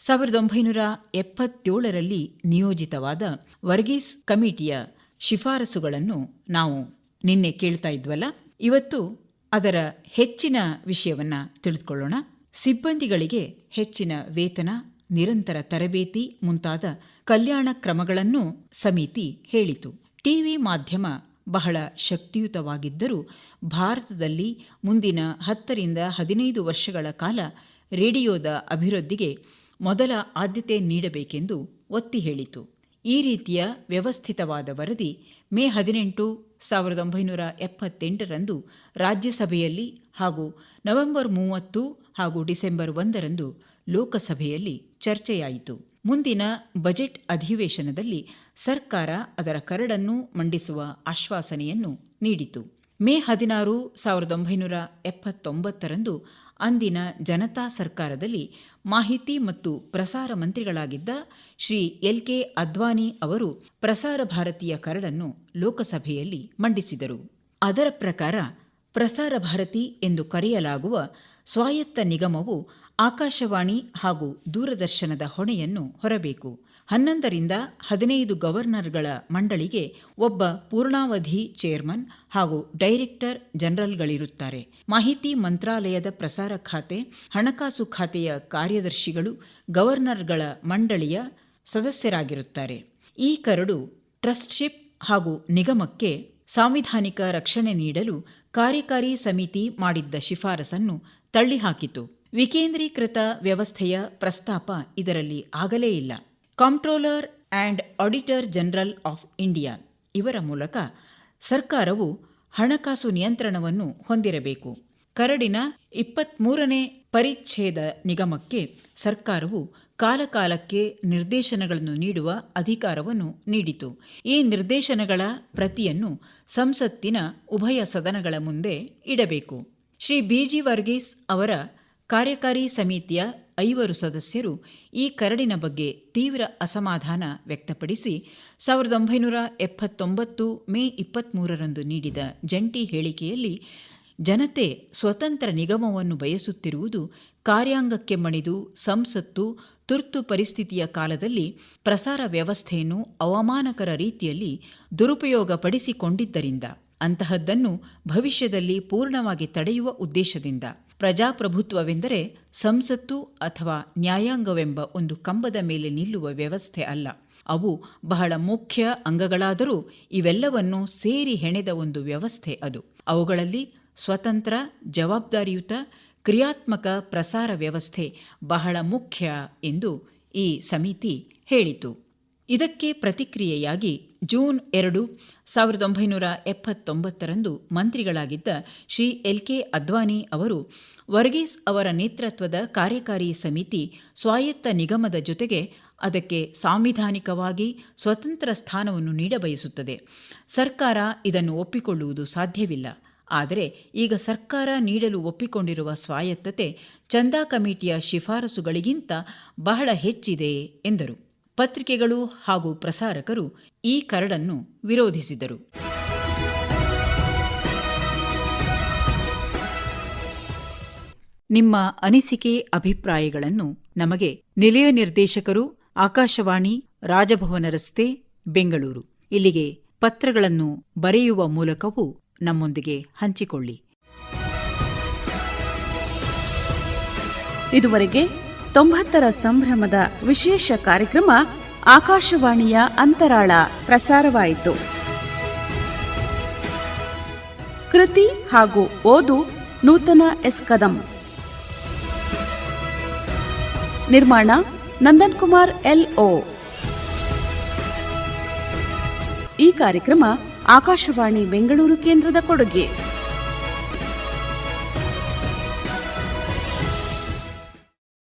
ಸಾವಿರದ ಒಂಬೈನೂರ ಎಪ್ಪತ್ತೇಳರಲ್ಲಿ ನಿಯೋಜಿತವಾದ ವರ್ಗೀಸ್ ಕಮಿಟಿಯ ಶಿಫಾರಸುಗಳನ್ನು ನಾವು ನಿನ್ನೆ ಕೇಳ್ತಾ ಇದ್ವಲ್ಲ? ಇವತ್ತು ಅದರ ಹೆಚ್ಚಿನ ವಿಷಯವನ್ನ ತಿಳಿದುಕೊಳ್ಳೋಣ. ಸಿಬ್ಬಂದಿಗಳಿಗೆ ಹೆಚ್ಚಿನ ವೇತನ, ನಿರಂತರ ತರಬೇತಿ ಮುಂತಾದ ಕಲ್ಯಾಣ ಕ್ರಮಗಳನ್ನು ಸಮಿತಿ ಹೇಳಿತು. ಟಿವಿ ಮಾಧ್ಯಮ ಬಹಳ ಶಕ್ತಿಯುತವಾಗಿದ್ದರೂ ಭಾರತದಲ್ಲಿ ಮುಂದಿನ ಹತ್ತರಿಂದ ಹದಿನೈದು ವರ್ಷಗಳ ಕಾಲ ರೇಡಿಯೋದ ಅಭಿವೃದ್ಧಿಗೆ ಮೊದಲ ಆದ್ಯತೆ ನೀಡಬೇಕೆಂದು ಒತ್ತಿ ಹೇಳಿತು. ಈ ರೀತಿಯ ವ್ಯವಸ್ಥಿತವಾದ ವರದಿ ಮೇ ಹದಿನೆಂಟು ಸಾವಿರದ ಒಂಬೈನೂರ ಎಪ್ಪತ್ತೆಂಟರಂದು ರಾಜ್ಯಸಭೆಯಲ್ಲಿ ಹಾಗೂ ನವೆಂಬರ್ ಮೂವತ್ತು ಹಾಗೂ ಡಿಸೆಂಬರ್ ಒಂದರಂದು ಲೋಕಸಭೆಯಲ್ಲಿ ಚರ್ಚೆಯಾಯಿತು. ಮುಂದಿನ ಬಜೆಟ್ ಅಧಿವೇಶನದಲ್ಲಿ ಸರ್ಕಾರ ಅದರ ಕರಡನ್ನು ಮಂಡಿಸುವ ಆಶ್ವಾಸನೆಯನ್ನು ನೀಡಿತು. ಮೇ ಹದಿನಾರು ಸಾವಿರದ ಒಂಬೈನೂರ ಎಪ್ಪತ್ತೊಂಬತ್ತರಂದು ಅಂದಿನ ಜನತಾ ಸರ್ಕಾರದಲ್ಲಿ ಮಾಹಿತಿ ಮತ್ತು ಪ್ರಸಾರ ಮಂತ್ರಿಗಳಾಗಿದ್ದ ಶ್ರೀ ಎಲ್ ಕೆ ಅದ್ವಾನಿ ಅವರು ಪ್ರಸಾರ ಭಾರತೀಯ ಕರಡನ್ನು ಲೋಕಸಭೆಯಲ್ಲಿ ಮಂಡಿಸಿದರು. ಅದರ ಪ್ರಕಾರ ಪ್ರಸಾರ ಭಾರತಿ ಎಂದು ಕರೆಯಲಾಗುವ ಸ್ವಾಯತ್ತ ನಿಗಮವು ಆಕಾಶವಾಣಿ ಹಾಗೂ ದೂರದರ್ಶನದ ಹೊಣೆಯನ್ನು ಹೊರಬೇಕು. ಹನ್ನೊಂದರಿಂದ ಹದಿನೈದು ಗವರ್ನರ್ಗಳ ಮಂಡಳಿಗೆ ಒಬ್ಬ ಪೂರ್ಣಾವಧಿ ಚೇರ್ಮನ್ ಹಾಗೂ ಡೈರೆಕ್ಟರ್ ಜನರಲ್ಗಳಿರುತ್ತಾರೆ. ಮಾಹಿತಿ ಮಂತ್ರಾಲಯದ ಪ್ರಸಾರ ಖಾತೆ, ಹಣಕಾಸು ಖಾತೆಯ ಕಾರ್ಯದರ್ಶಿಗಳು, ಗವರ್ನರ್ಗಳ ಮಂಡಳಿಯ ಸದಸ್ಯರಾಗಿರುತ್ತಾರೆ. ಈ ಕರಡು ಟ್ರಸ್ಟ್ಶಿಪ್ ಹಾಗೂ ನಿಗಮಕ್ಕೆ ಸಾಂವಿಧಾನಿಕ ರಕ್ಷಣೆ ನೀಡಲು ಕಾರ್ಯಕಾರಿ ಸಮಿತಿ ಮಾಡಿದ್ದ ಶಿಫಾರಸನ್ನು ತಳ್ಳಿಹಾಕಿತು. ವಿಕೇಂದ್ರೀಕೃತ ವ್ಯವಸ್ಥೆಯ ಪ್ರಸ್ತಾಪ ಇದರಲ್ಲಿ ಆಗಲೇ ಇಲ್ಲ. Comptroller and auditor general of India ಇವರ ಮೂಲಕ ಸರ್ಕಾರವು ಹಣಕಾಸು ನಿಯಂತ್ರಣವನ್ನು ಹೊಂದಿರಬೇಕು. ಕರಡಿನ ಇಪ್ಪತ್ಮೂರನೇ ಪರಿಚ್ಛೇದ ನಿಗಮಕ್ಕೆ ಸರ್ಕಾರವು ಕಾಲಕಾಲಕ್ಕೆ ನಿರ್ದೇಶನಗಳನ್ನು ನೀಡುವ ಅಧಿಕಾರವನ್ನು ನೀಡಿತು. ಈ ನಿರ್ದೇಶನಗಳ ಪ್ರತಿಯನ್ನು ಸಂಸತ್ತಿನ ಉಭಯ ಸದನಗಳ ಮುಂದೆ ಇಡಬೇಕು. ಶ್ರೀ ಬಿಜಿ ವರ್ಗೀಸ್ ಅವರ ಕಾರ್ಯಕಾರಿ ಸಮಿತಿಯ ಐವರು ಸದಸ್ಯರು ಈ ಕರಡಿನ ಬಗ್ಗೆ ತೀವ್ರ ಅಸಮಾಧಾನ ವ್ಯಕ್ತಪಡಿಸಿ ಸಾವಿರದ ಒಂಬೈನೂರ ಎಪ್ಪತ್ತೊಂಬತ್ತು ಮೇ ಇಪ್ಪತ್ತ್ಮೂರರಂದು ನೀಡಿದ ಜಂಟಿ ಹೇಳಿಕೆಯಲ್ಲಿ ಜನತೆ ಸ್ವತಂತ್ರ ನಿಗಮವನ್ನು ಬಯಸುತ್ತಿರುವುದು ಕಾರ್ಯಾಂಗಕ್ಕೆ ಮಣಿದು ಸಂಸತ್ತು, ತುರ್ತು ಪರಿಸ್ಥಿತಿಯ ಕಾಲದಲ್ಲಿ ಪ್ರಸಾರ ವ್ಯವಸ್ಥೆಯನ್ನು ಅವಮಾನಕರ ರೀತಿಯಲ್ಲಿ ದುರುಪಯೋಗಪಡಿಸಿಕೊಂಡಿದ್ದರಿಂದ. ಅಂತಹದ್ದನ್ನು ಭವಿಷ್ಯದಲ್ಲಿ ಪೂರ್ಣವಾಗಿ ತಡೆಯುವ ಉದ್ದೇಶದಿಂದ. ಪ್ರಜಾಪ್ರಭುತ್ವವೆಂದರೆ ಸಂಸತ್ತು ಅಥವಾ ನ್ಯಾಯಾಂಗವೆಂಬ ಒಂದು ಕಂಬದ ಮೇಲೆ ನಿಲ್ಲುವ ವ್ಯವಸ್ಥೆ ಅಲ್ಲ. ಅವು ಬಹಳ ಮುಖ್ಯ ಅಂಗಗಳಾದರೂ ಇವೆಲ್ಲವನ್ನು ಸೇರಿ ಹೆಣೆದ ಒಂದು ವ್ಯವಸ್ಥೆ ಅದು. ಅವುಗಳಲ್ಲಿ ಸ್ವತಂತ್ರ, ಜವಾಬ್ದಾರಿಯುತ, ಕ್ರಿಯಾತ್ಮಕ ಪ್ರಸಾರ ವ್ಯವಸ್ಥೆ ಬಹಳ ಮುಖ್ಯ ಎಂದು ಈ ಸಮಿತಿ ಹೇಳಿತು. ಇದಕ್ಕೆ ಪ್ರತಿಕ್ರಿಯೆಯಾಗಿ ಜೂನ್ ಎರಡು ಸಾವಿರದ ಒಂಬೈನೂರ ಎಪ್ಪತ್ತೊಂಬತ್ತರಂದು ಮಂತ್ರಿಗಳಾಗಿದ್ದ ಶ್ರೀ ಎಲ್ ಕೆ ಅದ್ವಾನಿ ಅವರು ವರ್ಗೀಸ್ ಅವರ ನೇತೃತ್ವದ ಕಾರ್ಯಕಾರಿ ಸಮಿತಿ ಸ್ವಾಯತ್ತ ನಿಗಮದ ಜೊತೆಗೆ ಅದಕ್ಕೆ ಸಾಂವಿಧಾನಿಕವಾಗಿ ಸ್ವತಂತ್ರ ಸ್ಥಾನವನ್ನು ನೀಡಬಯಸುತ್ತದೆ. ಸರ್ಕಾರ ಇದನ್ನು ಒಪ್ಪಿಕೊಳ್ಳುವುದು ಸಾಧ್ಯವಿಲ್ಲ. ಆದರೆ ಈಗ ಸರ್ಕಾರ ನೀಡಲು ಒಪ್ಪಿಕೊಂಡಿರುವ ಸ್ವಾಯತ್ತತೆ ಚಂದಾ ಕಮಿಟಿಯ ಶಿಫಾರಸುಗಳಿಗಿಂತ ಬಹಳ ಹೆಚ್ಚಿದೆ ಎಂದರು. ಪತ್ರಿಕೆಗಳು ಹಾಗೂ ಪ್ರಸಾರಕರು ಈ ಕರಡನ್ನು ವಿರೋಧಿಸಿದರು. ನಿಮ್ಮ ಅನಿಸಿಕೆ ಅಭಿಪ್ರಾಯಗಳನ್ನು ನಮಗೆ ನಿಲಯ ನಿರ್ದೇಶಕರು ಆಕಾಶವಾಣಿ, ರಾಜಭವನ ರಸ್ತೆ, ಬೆಂಗಳೂರು. ಇಲ್ಲಿಗೆ ಪತ್ರಗಳನ್ನು ಬರೆಯುವ ಮೂಲಕವೂ ನಮ್ಮೊಂದಿಗೆ ಹಂಚಿಕೊಳ್ಳಿ. ಇದುವರೆಗೆ ತೊಂಬತ್ತರ ಸಂಭ್ರಮದ ವಿಶೇಷ ಕಾರ್ಯಕ್ರಮ ಆಕಾಶವಾಣಿಯ ಅಂತರಾಳ ಪ್ರಸಾರವಾಯಿತು. ಕೃತಿ ಹಾಗೂ ಓದು ನೂತನ ಎಸ್ ಕದಂ. ನಿರ್ಮಾಣ ನಂದನ್ ಕುಮಾರ್ ಎಲ್ ಓ. ಈ ಕಾರ್ಯಕ್ರಮ ಆಕಾಶವಾಣಿ ಬೆಂಗಳೂರು ಕೇಂದ್ರದ ಕೊಡುಗೆ.